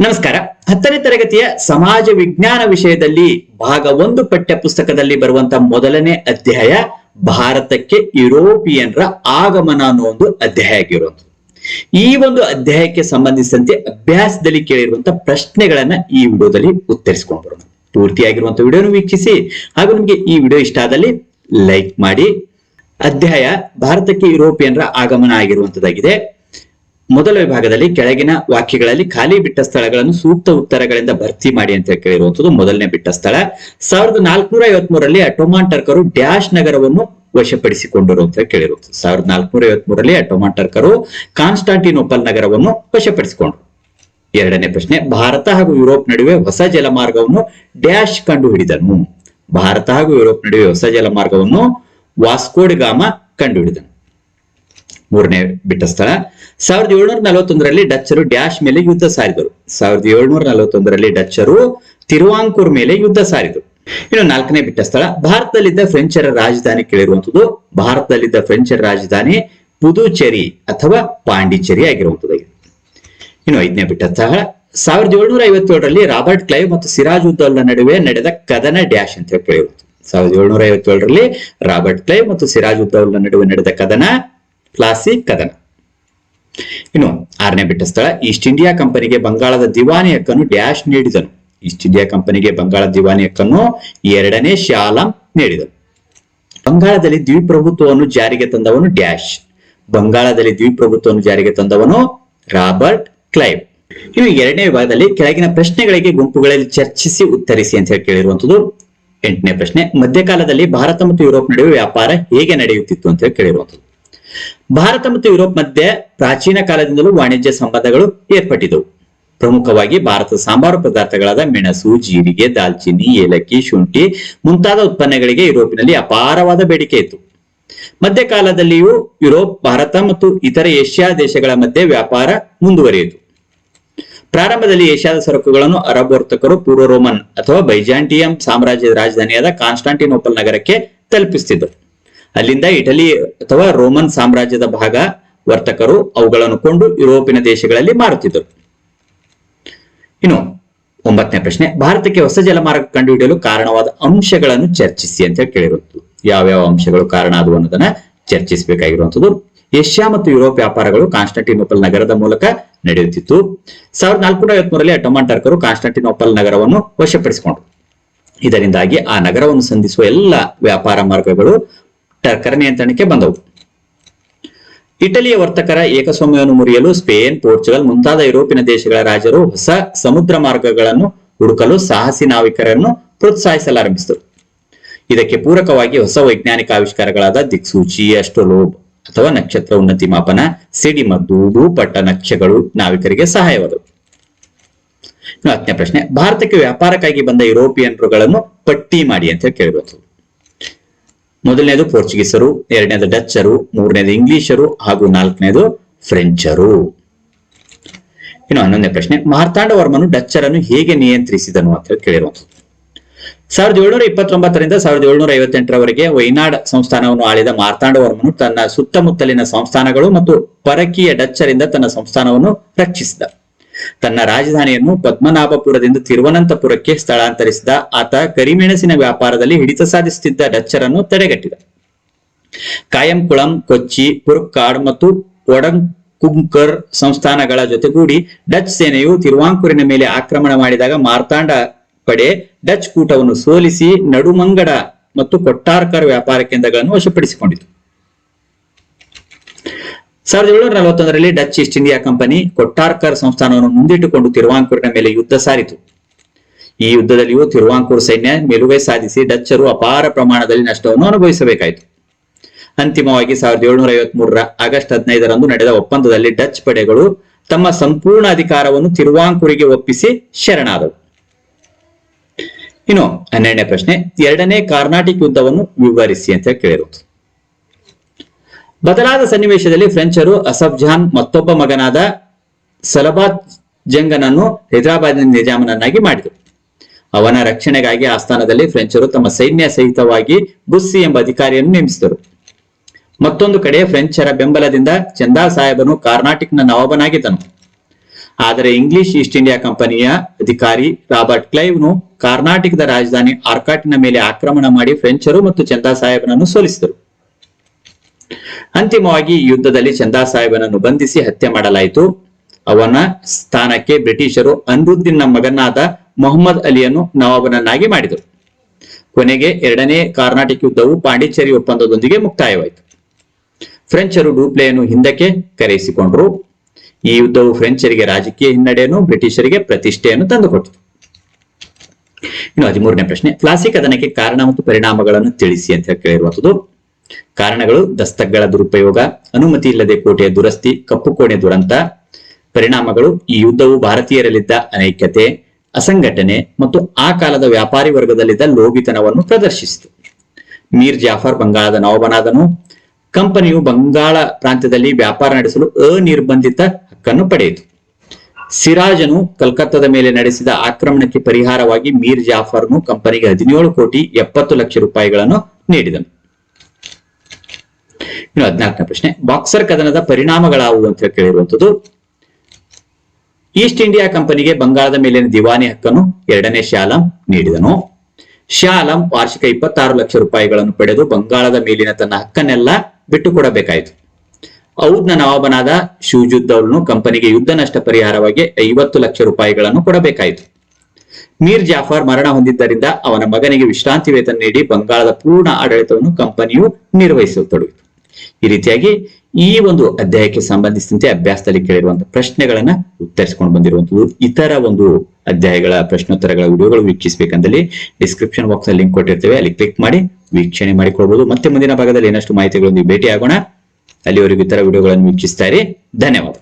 ನಮಸ್ಕಾರ. ಹತ್ತನೇ ತರಗತಿಯ ಸಮಾಜ ವಿಜ್ಞಾನ ವಿಷಯದಲ್ಲಿ ಭಾಗ ಒಂದು ಪಠ್ಯ ಪುಸ್ತಕದಲ್ಲಿ ಬರುವಂತ ಮೊದಲನೇ ಅಧ್ಯಾಯ ಭಾರತಕ್ಕೆ ಯುರೋಪಿಯನ್ರ ಆಗಮನ ಅನ್ನೋ ಒಂದು ಅಧ್ಯಾಯ ಆಗಿರುವಂಥದ್ದು. ಈ ಒಂದು ಅಧ್ಯಾಯಕ್ಕೆ ಸಂಬಂಧಿಸಿದಂತೆ ಅಭ್ಯಾಸದಲ್ಲಿ ಕೇಳಿರುವಂತ ಪ್ರಶ್ನೆಗಳನ್ನ ಈ ವಿಡಿಯೋದಲ್ಲಿ ಉತ್ತರಿಸಿಕೊಂಡು ಬರೋಣ. ಪೂರ್ತಿಯಾಗಿರುವಂತ ವಿಡಿಯೋನು ವೀಕ್ಷಿಸಿ, ಹಾಗೂ ನಿಮಗೆ ಈ ವಿಡಿಯೋ ಇಷ್ಟ ಆದಲ್ಲಿ ಲೈಕ್ ಮಾಡಿ. ಅಧ್ಯಾಯ ಭಾರತಕ್ಕೆ ಯುರೋಪಿಯನ್ರ ಆಗಮನ ಆಗಿರುವಂತದ್ದಾಗಿದೆ. ಮೊದಲ ವಿಭಾಗದಲ್ಲಿ ಕೆಳಗಿನ ವಾಕ್ಯಗಳಲ್ಲಿ ಖಾಲಿ ಬಿಟ್ಟ ಸ್ಥಳಗಳನ್ನು ಸೂಕ್ತ ಉತ್ತರಗಳಿಂದ ಭರ್ತಿ ಮಾಡಿ ಅಂತ ಕೇಳಿರುವಂತದ್ದು ಮೊದಲನೇ ಬಿಟ್ಟ ಸ್ಥಳ. ಸಾವಿರದ ನಾಲ್ಕನೂರ ಐವತ್ಮೂರರಲ್ಲಿ ಅಟೋಮಾನ್ ಟರ್ಕರು ಡ್ಯಾಶ್ ನಗರವನ್ನು ವಶಪಡಿಸಿಕೊಂಡರು ಅಂತ ಕೇಳಿರುವಂತದ್ದು ಸಾವಿರದ ನಾಲ್ಕನೂರ ಐವತ್ಮೂರರಲ್ಲಿ ಅಟೋಮಾನ್ ಟರ್ಕರು ಕಾನ್ಸ್ಟಾಂಟಿನೋಪಲ್ ನಗರವನ್ನು ವಶಪಡಿಸಿಕೊಂಡರು. ಎರಡನೇ ಪ್ರಶ್ನೆ, ಭಾರತ ಹಾಗೂ ಯುರೋಪ್ ನಡುವೆ ಹೊಸ ಜಲಮಾರ್ಗವನ್ನು ಡ್ಯಾಶ್ ಕಂಡು ಹಿಡಿದನು ಭಾರತ ಹಾಗೂ ಯುರೋಪ್ ನಡುವೆ ಹೊಸ ಜಲಮಾರ್ಗವನ್ನು ವಾಸ್ಕೋಡ್ ಗಾಮ ಕಂಡು ಹಿಡಿದನು ಮೂರನೇ ಬಿಟ್ಟ ಸ್ಥಳ. ಸಾವಿರದ ಏಳ್ನೂರ ನಲವತ್ತೊಂದರಲ್ಲಿ ಡಚ್ಚರು ಡ್ಯಾಶ್ ಮೇಲೆ ಯುದ್ಧ ಸಾರಿದರು. ಸಾವಿರದ ಏಳ್ನೂರ ನಲವತ್ತೊಂದರಲ್ಲಿ ಡಚ್ಚರು ತಿರುವಾಂಕೂರ್ ಮೇಲೆ ಯುದ್ಧ ಸಾರಿದರು. ಇನ್ನು ನಾಲ್ಕನೇ ಬಿಟ್ಟ ಸ್ಥಳ, ಭಾರತದಲ್ಲಿದ್ದ ಫ್ರೆಂಚರ ರಾಜಧಾನಿ ಕೇಳಿರುವಂತದ್ದು ಭಾರತದಲ್ಲಿದ್ದ ಫ್ರೆಂಚರ ರಾಜಧಾನಿ ಪುದುಚೇರಿ ಅಥವಾ ಪಾಂಡಿಚೇರಿ ಆಗಿರುವಂತದ್ದಾಗಿದೆ ಇನ್ನು ಐದನೇ ಬಿಟ್ಟ ಸ್ಥಳ, ಸಾವಿರದ ಏಳ್ನೂರ ಐವತ್ತೇಳರಲ್ಲಿ ರಾಬರ್ಟ್ ಕ್ಲೈವ್ ಮತ್ತು ಸಿರಾಜ್ ಉದ್ದೌಲಾ ನಡುವೆ ನಡೆದ ಕದನ ಡ್ಯಾಶ್ ಅಂತ ಹೇಳಿ ಕೇಳಿರುವಂತದ್ದು ಸಾವಿರದ ಏಳ್ನೂರ ಐವತ್ತೇಳರಲ್ಲಿ ರಾಬರ್ಟ್ ಕ್ಲೈವ್ ಮತ್ತು ಸಿರಾಜ್ ಉದ್ದೌಲಾ ನಡುವೆ ನಡೆದ ಕದನ ಪ್ಲಾಸಿ ಕದನ. ಇನ್ನು ಆರನೇ ಬಿಟ್ಟ ಸ್ಥಳ, ಈಸ್ಟ್ ಇಂಡಿಯಾ ಕಂಪನಿಗೆ ಬಂಗಾಳದ ದಿವಾನಿ ಹಕ್ಕನ್ನು ಡ್ಯಾಶ್ ನೀಡಿದನು. ಈಸ್ಟ್ ಇಂಡಿಯಾ ಕಂಪನಿಗೆ ಬಂಗಾಳ ದಿವಾನಿ ಹಕ್ಕನ್ನು ಎರಡನೇ ಶಾಲಂ ನೀಡಿದನು. ಬಂಗಾಳದಲ್ಲಿ ದ್ವಿಪ್ರಭುತ್ವವನ್ನು ಜಾರಿಗೆ ತಂದವನು ಡ್ಯಾಶ್. ಬಂಗಾಳದಲ್ಲಿ ದ್ವಿಪ್ರಭುತ್ವವನ್ನು ಜಾರಿಗೆ ತಂದವನು ರಾಬರ್ಟ್ ಕ್ಲೈವ್. ಇನ್ನು ಎರಡನೇ ವಿಭಾಗದಲ್ಲಿ ಕೆಳಗಿನ ಪ್ರಶ್ನೆಗಳಿಗೆ ಗುಂಪುಗಳಲ್ಲಿ ಚರ್ಚಿಸಿ ಉತ್ತರಿಸಿ ಅಂತ ಹೇಳಿ ಕೇಳಿರುವಂತದ್ದು ಎಂಟನೇ ಪ್ರಶ್ನೆ, ಮಧ್ಯಕಾಲದಲ್ಲಿ ಭಾರತ ಮತ್ತು ಯುರೋಪ್ ನಡುವೆ ವ್ಯಾಪಾರ ಹೇಗೆ ನಡೆಯುತ್ತಿತ್ತು ಅಂತ ಹೇಳಿ ಕೇಳಿರುವಂತದ್ದು ಭಾರತ ಮತ್ತು ಯುರೋಪ್ ಮಧ್ಯೆ ಪ್ರಾಚೀನ ಕಾಲದಿಂದಲೂ ವಾಣಿಜ್ಯ ಸಂಬಂಧಗಳು ಏರ್ಪಟ್ಟಿದ್ದವು ಪ್ರಮುಖವಾಗಿ ಭಾರತದ ಸಾಂಬಾರು ಪದಾರ್ಥಗಳಾದ ಮೆಣಸು, ಜೀರಿಗೆ, ದಾಲ್ಚಿನ್ನಿ, ಏಲಕ್ಕಿ, ಶುಂಠಿ ಮುಂತಾದ ಉತ್ಪನ್ನಗಳಿಗೆ ಯುರೋಪಿನಲ್ಲಿ ಅಪಾರವಾದ ಬೇಡಿಕೆ ಇತ್ತು. ಮಧ್ಯಕಾಲದಲ್ಲಿಯೂ ಯುರೋಪ್, ಭಾರತ ಮತ್ತು ಇತರ ಏಷ್ಯಾ ದೇಶಗಳ ಮಧ್ಯೆ ವ್ಯಾಪಾರ ಮುಂದುವರಿಯಿತು. ಪ್ರಾರಂಭದಲ್ಲಿ ಏಷ್ಯಾದ ಸರಕುಗಳನ್ನು ಅರಬ್ ವರ್ತಕರು ಪೂರ್ವ ರೋಮನ್ ಅಥವಾ ಬೈಜಾಂಟಿಯಂ ಸಾಮ್ರಾಜ್ಯದ ರಾಜಧಾನಿಯಾದ ಕಾನ್ಸ್ಟಾಂಟಿನೋಪಲ್ ನಗರಕ್ಕೆ ತಲುಪಿಸುತ್ತಿದ್ದರು ಅಲ್ಲಿಂದ ಇಟಲಿ ಅಥವಾ ರೋಮನ್ ಸಾಮ್ರಾಜ್ಯದ ಭಾಗ ವರ್ತಕರು ಅವುಗಳನ್ನು ಕೊಂಡು ಯುರೋಪಿನ ದೇಶಗಳಲ್ಲಿ ಮಾರುತ್ತಿದ್ದರು. ಇನ್ನು ಒಂಬತ್ತನೇ ಪ್ರಶ್ನೆ, ಭಾರತಕ್ಕೆ ಹೊಸ ಜಲಮಾರ್ಗ ಕಂಡುಹಿಡಿಯಲು ಕಾರಣವಾದ ಅಂಶಗಳನ್ನು ಚರ್ಚಿಸಿ ಅಂತ ಕೇಳಿರುವುದು ಯಾವ್ಯಾವ ಅಂಶಗಳು ಕಾರಣ ಆದವು ಅನ್ನೋದನ್ನ ಚರ್ಚಿಸಬೇಕಾಗಿರುವಂತದ್ದು ಏಷ್ಯಾ ಮತ್ತು ಯುರೋಪ್ ವ್ಯಾಪಾರಗಳು ಕಾನ್ಸ್ಟಾಂಟಿನೋಪಲ್ ನಗರದ ಮೂಲಕ ನಡೆಯುತ್ತಿತ್ತು. ಸಾವಿರದ ನಾಲ್ಕುನೂರ ಐವತ್ಮೂರರಲ್ಲಿ ಅಟೋಮನ್ ಟರ್ಕರು ಕಾನ್ಸ್ಟಾಂಟಿನೋಪಲ್ ನಗರವನ್ನು ವಶಪಡಿಸಿಕೊಂಡರು. ಇದರಿಂದಾಗಿ ಆ ನಗರವನ್ನು ಸಂಧಿಸುವ ಎಲ್ಲ ವ್ಯಾಪಾರ ಮಾರ್ಗಗಳು ಟರ್ಕರ ನಿಯಂತ್ರಣಕ್ಕೆ ಬಂದವು. ಇಟಲಿಯ ವರ್ತಕರ ಏಕಸ್ವಾಮ್ಯವನ್ನು ಮುರಿಯಲು ಸ್ಪೇನ್, ಪೋರ್ಚುಗಲ್ ಮುಂತಾದ ಯುರೋಪಿನ ದೇಶಗಳ ರಾಜರು ಹೊಸ ಸಮುದ್ರ ಮಾರ್ಗಗಳನ್ನು ಹುಡುಕಲು ಸಾಹಸಿ ನಾವಿಕರನ್ನು ಪ್ರೋತ್ಸಾಹಿಸಲಾರಂಭಿಸಿದರು ಇದಕ್ಕೆ ಪೂರಕವಾಗಿ ಹೊಸ ವೈಜ್ಞಾನಿಕ ಆವಿಷ್ಕಾರಗಳಾದ ದಿಕ್ಸೂಚಿ ಅಷ್ಟೋಲೋಬ್ ಅಥವಾ ನಕ್ಷತ್ರ ಉನ್ನತಿ ಮಾಪನ, ಸಿಡಿಮದ್ದು ಭೂಪಟ್ಟ ನಕ್ಷೆಗಳು ನಾವಿಕರಿಗೆ ಸಹಾಯವಾದವು. ಹತ್ತನೇ ಪ್ರಶ್ನೆ, ಭಾರತಕ್ಕೆ ವ್ಯಾಪಾರಕ್ಕಾಗಿ ಬಂದ ಯುರೋಪಿಯನ್ರುಗಳನ್ನು ಪಟ್ಟಿ ಮಾಡಿ ಅಂತ ಕೇಳಿರುವುದು ಮೊದಲನೇದು ಪೋರ್ಚುಗೀಸರು, ಎರಡನೇದು ಡಚ್ಚರು, ಮೂರನೇದು ಇಂಗ್ಲಿಷರು ಹಾಗೂ ನಾಲ್ಕನೇದು ಫ್ರೆಂಚರು. ಇನ್ನು ಹನ್ನೊಂದನೇ ಪ್ರಶ್ನೆ ಮಾರ್ತಾಂಡ ವರ್ಮನು ಡಚ್ಚರನ್ನು ಹೇಗೆ ನಿಯಂತ್ರಿಸಿದನು ಅಂತ ಹೇಳಿ ಸಾವಿರದ ಏಳ್ನೂರ ಇಪ್ಪತ್ತೊಂಬತ್ತರಿಂದ ಸಾವಿರದ ಏಳ್ನೂರ ಐವತ್ತೆಂಟರವರೆಗೆ ವೈನಾಡ್ ಸಂಸ್ಥಾನವನ್ನು ಆಳಿದ ಮಾರ್ತಾಂಡವರ್ಮನು ತನ್ನ ಸುತ್ತಮುತ್ತಲಿನ ಸಂಸ್ಥಾನಗಳು ಮತ್ತು ಪರಕೀಯ ಡಚ್ಚರಿಂದ ತನ್ನ ಸಂಸ್ಥಾನವನ್ನು ರಕ್ಷಿಸಿದ. ತನ್ನ ರಾಜಧಾನಿಯನ್ನು ಪದ್ಮನಾಭಪುರದಿಂದ ತಿರುವನಂತಪುರಕ್ಕೆ ಸ್ಥಳಾಂತರಿಸಿದ ಆತ ಕರಿಮೆಣಸಿನ ವ್ಯಾಪಾರದಲ್ಲಿ ಹಿಡಿತ ಸಾಧಿಸುತ್ತಿದ್ದ ಡಚ್ಚರನ್ನು ತಡೆಗಟ್ಟಿದ. ಕಾಯಂಕುಳಂ ಕೊಚ್ಚಿ, ಪುರ್ಕಾಡ್ ಮತ್ತು ಒಡಂಕುಂಕರ್ ಸಂಸ್ಥಾನಗಳ ಜೊತೆಗೂಡಿ ಡಚ್ ಸೇನೆಯು ತಿರುವಾಂಕೂರಿನ ಮೇಲೆ ಆಕ್ರಮಣ ಮಾಡಿದಾಗ ಮಾರ್ತಾಂಡ ಪಡೆ ಡಚ್ ಕೂಟವನ್ನು ಸೋಲಿಸಿ ನಡುಮಂಗಡ ಮತ್ತು ಕೊಟ್ಟಾರ್ಕರ್ ವ್ಯಾಪಾರ ಕೇಂದ್ರಗಳನ್ನು ವಶಪಡಿಸಿಕೊಂಡಿತು. ಸಾವಿರದ ಏಳುನೂರ ನಲವತ್ತೊಂದರಲ್ಲಿ Dutch East India company Kottarakkara ಸಂಸ್ಥಾನವನ್ನು ಮುಂದಿಟ್ಟುಕೊಂಡು ತಿರುವಾಂಕೂರಿನ ಮೇಲೆ ಯುದ್ಧ ಸಾರಿತು. ಈ ಯುದ್ಧದಲ್ಲಿಯೂ ತಿರುವಾಂಕೂರ್ ಸೈನ್ಯ ಮೇಲುಗೈ ಸಾಧಿಸಿ ಡಚ್ಚರು ಅಪಾರ ಪ್ರಮಾಣದಲ್ಲಿ ನಷ್ಟವನ್ನು ಅನುಭವಿಸಬೇಕಾಯಿತು. ಅಂತಿಮವಾಗಿ ಸಾವಿರದ ಏಳುನೂರ ಐವತ್ತ್ ಮೂರರ ಆಗಸ್ಟ್ ಹದಿನೈದರಂದು ನಡೆದ ಒಪ್ಪಂದದಲ್ಲಿ ಡಚ್ ಪಡೆಗಳು ತಮ್ಮ ಸಂಪೂರ್ಣ ಅಧಿಕಾರವನ್ನು ತಿರುವಾಂಕೂರಿಗೆ ಒಪ್ಪಿಸಿ ಶರಣಾದವು. ಇನ್ನು ಹನ್ನೆರಡನೇ ಪ್ರಶ್ನೆ, ಎರಡನೇ ಕಾರ್ನಾಟಿಕ್ ಯುದ್ಧವನ್ನು ವಿವರಿಸಿ ಅಂತ ಕೇಳಿರುವುದು ಬದಲಾದ ಸನ್ನಿವೇಶದಲ್ಲಿ ಫ್ರೆಂಚರು ಅಸಫ್ ಜಾನ್ ಮತ್ತೊಬ್ಬ ಮಗನಾದ ಸಲಬಾತ್ ಜಂಗನನ್ನು ಹೈದರಾಬಾದಿನ ನಿಜಾಮನನ್ನಾಗಿ ಮಾಡಿದರು. ಅವನ ರಕ್ಷಣೆಗಾಗಿ ಆಸ್ಥಾನದಲ್ಲಿ ಫ್ರೆಂಚರು ತಮ್ಮ ಸೈನ್ಯ ಸಹಿತವಾಗಿ ಬುಸ್ಸಿ ಎಂಬ ಅಧಿಕಾರಿಯನ್ನು ನೇಮಿಸಿದರು. ಮತ್ತೊಂದು ಕಡೆ ಫ್ರೆಂಚರ ಬೆಂಬಲದಿಂದ ಚಂದಾ ಸಾಹೇಬನು ಕಾರ್ನಾಟಿಕ್ನ ನವಾಬನಾಗಿದ್ದನು. ಆದರೆ ಇಂಗ್ಲಿಷ್ ಈಸ್ಟ್ ಇಂಡಿಯಾ ಕಂಪನಿಯ ಅಧಿಕಾರಿ ರಾಬರ್ಟ್ ಕ್ಲೈವ್ನು ಕರ್ನಾಟಕದ ರಾಜಧಾನಿ ಆರ್ಕಾಟಿನ ಮೇಲೆ ಆಕ್ರಮಣ ಮಾಡಿ ಫ್ರೆಂಚರು ಮತ್ತು ಚಂದಾ ಸಾಹೇಬನನ್ನು ಸೋಲಿಸಿದರು. ಅಂತಿಮವಾಗಿ ಯುದ್ಧದಲ್ಲಿ ಚಂದಾ ಸಾಹೇಬನನ್ನು ಬಂಧಿಸಿ ಹತ್ಯೆ ಮಾಡಲಾಯಿತು. ಅವನ ಸ್ಥಾನಕ್ಕೆ ಬ್ರಿಟಿಷರು ಅನ್ರುದ್ದೀನ್ನ ಮಗನಾದ ಮೊಹಮ್ಮದ್ ಅಲಿಯನ್ನು ನವಾಬನನ್ನಾಗಿ ಮಾಡಿದರು. ಕೊನೆಗೆ ಎರಡನೇ ಕರ್ನಾಟಕ ಯುದ್ಧವು ಪಾಂಡಿಚೇರಿ ಒಪ್ಪಂದದೊಂದಿಗೆ ಮುಕ್ತಾಯವಾಯಿತು. ಫ್ರೆಂಚರು ಡೂಪ್ಲೆಯನ್ನು ಹಿಂದಕ್ಕೆ ಕರೆಯಿಸಿಕೊಂಡರು. ಈ ಯುದ್ಧವು ಫ್ರೆಂಚರಿಗೆ ರಾಜಕೀಯ ಹಿನ್ನಡೆಯನ್ನು, ಬ್ರಿಟಿಷರಿಗೆ ಪ್ರತಿಷ್ಠೆಯನ್ನು ತಂದುಕೊಟ್ಟಿತು. ಇನ್ನು ಹದಿಮೂರನೇ ಪ್ರಶ್ನೆ, ಕ್ಲಾಸಿಕ್ ಅದನಕ್ಕೆ ಕಾರಣ ಮತ್ತು ಪರಿಣಾಮಗಳನ್ನು ತಿಳಿಸಿ ಅಂತ ಕೇಳಿರುವಂತದ್ದು ಕಾರಣಗಳು ದಸ್ತಕಗಳ ದುರುಪಯೋಗ, ಅನುಮತಿ ಇಲ್ಲದೆ ಕೋಟೆಯ ದುರಸ್ತಿ, ಕಪ್ಪು ಕೋಣೆ ದುರಂತ, ಪರಿಣಾಮಗಳು, ಈ ಯುದ್ಧವು ಭಾರತೀಯರಲ್ಲಿದ್ದ ಅನೈಕ್ಯತೆ, ಅಸಂಘಟನೆ ಮತ್ತು ಆ ಕಾಲದ ವ್ಯಾಪಾರಿ ವರ್ಗದಲ್ಲಿದ್ದ ಲೋಭಿತನವನ್ನು ಪ್ರದರ್ಶಿಸಿತು. ಮೀರ್ ಜಾಫರ್ ಬಂಗಾಳದ ನವಾಬನಾದನು, ಕಂಪನಿಯು ಬಂಗಾಳ ಪ್ರಾಂತ್ಯದಲ್ಲಿ ವ್ಯಾಪಾರ ನಡೆಸಲು ಅನಿರ್ಬಂಧಿತ ಹಕ್ಕನ್ನು ಪಡೆಯಿತು. ಸಿರಾಜನು ಕಲ್ಕತ್ತಾದ ಮೇಲೆ ನಡೆಸಿದ ಆಕ್ರಮಣಕ್ಕೆ ಪರಿಹಾರವಾಗಿ ಮೀರ್ ಜಾಫರ್ನು ಕಂಪನಿಗೆ ಹದಿನೇಳು ಕೋಟಿ ಎಪ್ಪತ್ತು ಲಕ್ಷ ರೂಪಾಯಿಗಳನ್ನು ನೀಡಿದನು. ಇನ್ನು ಹದಿನಾಲ್ಕನೇ ಪ್ರಶ್ನೆ, ಬಾಕ್ಸರ್ ಕದನದ ಪರಿಣಾಮಗಳಾವುವು ಅಂತ ಹೇಳಿ ಕೇಳಿರುವಂತದ್ದು ಈಸ್ಟ್ ಇಂಡಿಯಾ ಕಂಪನಿಗೆ ಬಂಗಾಳದ ಮೇಲಿನ ದಿವಾನಿ ಹಕ್ಕನ್ನು ಎರಡನೇ ಶಾಲಂ ನೀಡಿದನು. ಶಾಲಂ ವಾರ್ಷಿಕ ಇಪ್ಪತ್ತಾರು ಲಕ್ಷ ರೂಪಾಯಿಗಳನ್ನು ಪಡೆದು ಬಂಗಾಳದ ಮೇಲಿನ ತನ್ನ ಹಕ್ಕನ್ನೆಲ್ಲ ಬಿಟ್ಟುಕೊಡಬೇಕಾಯಿತು. ಔದ್ನ ನವಾಬನಾದ ಶೂಜುದ್ದೌಲ್ನು ಕಂಪನಿಗೆ ಯುದ್ಧ ನಷ್ಟ ಪರಿಹಾರವಾಗಿ ಐವತ್ತು ಲಕ್ಷ ರೂಪಾಯಿಗಳನ್ನು ಕೊಡಬೇಕಾಯಿತು. ಮೀರ್ ಜಾಫರ್ ಮರಣ ಹೊಂದಿದ್ದರಿಂದ ಅವನ ಮಗನಿಗೆ ವಿಶ್ರಾಂತಿ ವೇತನ ನೀಡಿ ಬಂಗಾಳದ ಪೂರ್ಣ ಆಡಳಿತವನ್ನು ಕಂಪನಿಯು ನಿರ್ವಹಿಸತೊಡಗಿತು ಈ ರೀತಿಯಾಗಿ ಈ ಒಂದು ಅಧ್ಯಾಯಕ್ಕೆ ಸಂಬಂಧಿಸಿದಂತೆ ಅಭ್ಯಾಸದಲ್ಲಿ ಕೇಳಿರುವಂತಹ ಪ್ರಶ್ನೆಗಳನ್ನ ಉತ್ತರಿಸಿಕೊಂಡು ಬಂದಿರುವಂತದ್ದು ಇತರ ಒಂದು ಅಧ್ಯಾಯಗಳ ಪ್ರಶ್ನೋತ್ತರಗಳ ವಿಡಿಯೋಗಳು ವೀಕ್ಷಿಸಬೇಕಂದಲ್ಲಿ ಡಿಸ್ಕ್ರಿಪ್ಷನ್ ಬಾಕ್ಸ್ ಅಲ್ಲಿ ಲಿಂಕ್ ಕೊಟ್ಟಿರ್ತೇವೆ. ಅಲ್ಲಿ ಕ್ಲಿಕ್ ಮಾಡಿ ವೀಕ್ಷಣೆ ಮಾಡಿಕೊಳ್ಬಹುದು ಮತ್ತೆ ಮುಂದಿನ ಭಾಗದಲ್ಲಿ ಏನಷ್ಟು ಮಾಹಿತಿಗಳೊಂದಿಗೆ ಭೇಟಿ ಆಗೋಣ ಅಲ್ಲಿವರೆಗೂ ಇತರ ವಿಡಿಯೋಗಳನ್ನು ವೀಕ್ಷಿಸ್ತಾ ಇರಿ. ಧನ್ಯವಾದ.